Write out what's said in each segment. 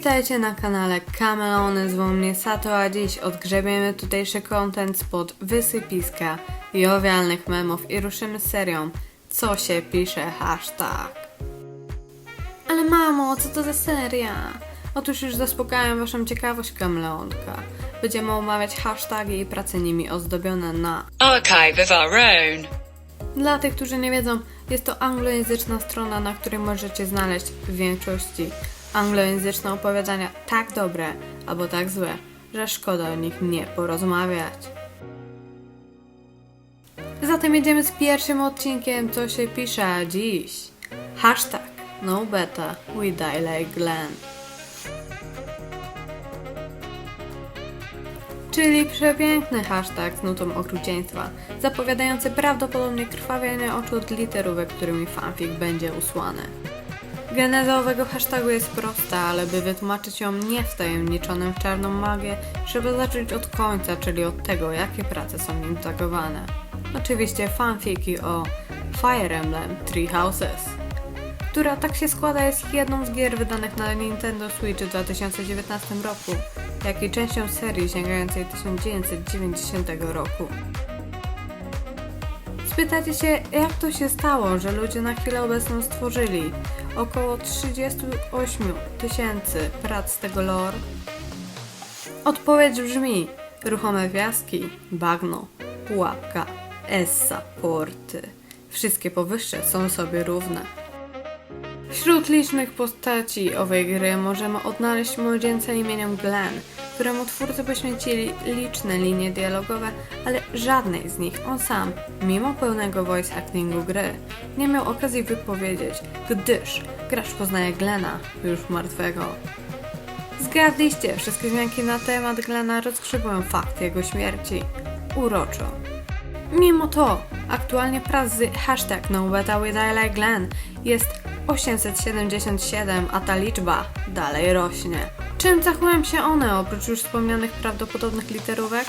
Witajcie na kanale Kamelony, zwoł mnie Sato, a dziś odgrzebiemy tutejszy content spod wysypiska jowialnych memów i ruszymy serią Co się pisze hashtag. Ale mamo, co to za seria? Otóż już zaspokajam waszą ciekawość kameleonka. Będziemy omawiać hasztagi i prace nimi ozdobione na archive of our own. Dla tych, którzy nie wiedzą, jest to anglojęzyczna strona, na której możecie znaleźć w większości anglojęzyczne opowiadania tak dobre albo tak złe, że szkoda o nich nie porozmawiać. Zatem jedziemy z pierwszym odcinkiem, co się pisze dziś. Hashtag no beta we die like Glenn. Czyli przepiękny hashtag z nutą okrucieństwa, zapowiadający prawdopodobnie krwawienie oczu od literówek, którymi fanfic będzie usłany. Geneza owego hashtagu jest prosta, ale by wytłumaczyć ją niewtajemniczonym w czarną magię, trzeba zacząć od końca, czyli od tego, jakie prace są nim tagowane. Oczywiście fanfiki o Fire Emblem Three Houses, która tak się składa jest jedną z gier wydanych na Nintendo Switch w 2019 roku, jak i częścią serii sięgającej 1990 roku. Spytacie się, jak to się stało, że ludzie na chwilę obecną stworzyli około 38 tysięcy prac tego lore? Odpowiedź brzmi ruchome gwiazdki, bagno, pułapka, essa, porty. Wszystkie powyższe są sobie równe. Wśród licznych postaci owej gry możemy odnaleźć młodzieńca imieniem Glenn, któremu twórcy poświęcili liczne linie dialogowe, ale żadnej z nich on sam, mimo pełnego voice actingu gry, nie miał okazji wypowiedzieć, gdyż gracz poznaje Glena, już martwego. Zgadliście, wszystkie zmianki na temat Glena rozgrzebują fakt jego śmierci. Uroczo. Mimo to, aktualnie prac z hashtag NoBetaWithILikeGlenn jest 877, a ta liczba dalej rośnie. Czym zachują się one, oprócz już wspomnianych prawdopodobnych literówek?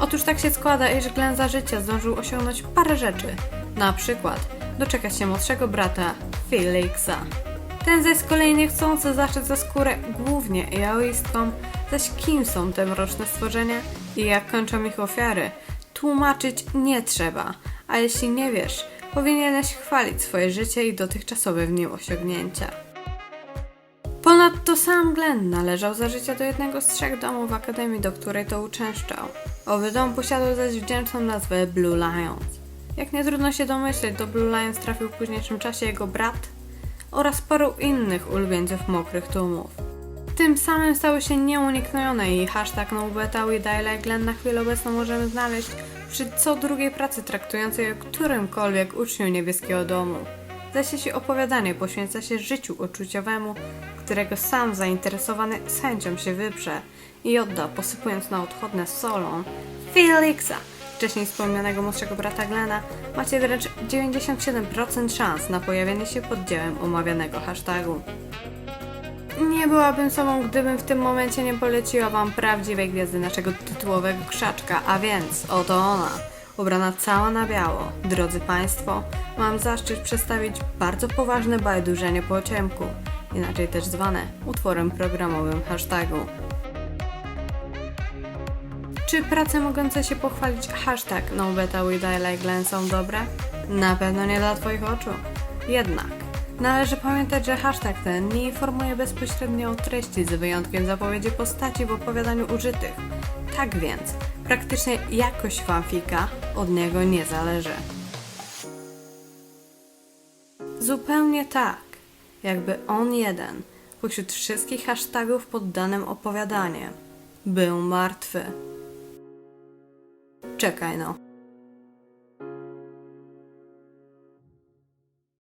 Otóż tak się składa, iż Glenn za życia zdążył osiągnąć parę rzeczy. Na przykład doczekać się młodszego brata, Felixa. Ten zaś z kolei niechcący zaszedł za skórę głównie jaoistkom, zaś kim są te mroczne stworzenia i jak kończą ich ofiary, tłumaczyć nie trzeba, a jeśli nie wiesz, powinieneś chwalić swoje życie i dotychczasowe w nim osiągnięcia. Ponadto sam Glenn należał za życia do jednego z trzech domów akademii, do której to uczęszczał. Owy dom posiadał zaś wdzięczną nazwę Blue Lions. Jak nie trudno się domyśleć, do Blue Lions trafił w późniejszym czasie jego brat oraz paru innych ulubieńców mokrych tłumów. Tym samym stały się nieuniknione i hashtag NoBeta i na chwilę obecną możemy znaleźć przy co drugiej pracy traktującej o którymkolwiek uczniu niebieskiego domu. Zaś jeśli opowiadanie poświęca się życiu uczuciowemu, którego sam zainteresowany chęcią się wyprze i odda, posypując na odchodne solą, Felixa, wcześniej wspomnianego młodszego brata Glena, macie wręcz 97% szans na pojawienie się pod dziełem omawianego hashtagu. Nie byłabym sobą, gdybym w tym momencie nie poleciła Wam prawdziwej gwiazdy naszego tytułowego krzaczka, a więc oto ona, ubrana cała na biało. Drodzy Państwo, mam zaszczyt przedstawić bardzo poważne bajdurzenie po ciemku, inaczej też zwane utworem programowym hashtagu. Czy prace mogące się pochwalić hashtag No Beta Like Glenn są dobre? Na pewno nie dla Twoich oczu. Jednak należy pamiętać, że hashtag ten nie informuje bezpośrednio o treści z wyjątkiem zapowiedzi postaci w opowiadaniu użytych. Tak więc, praktycznie jakość fanfika od niego nie zależy. Zupełnie tak, jakby on jeden, pośród wszystkich hashtagów pod danym opowiadaniem, był martwy. Czekaj no.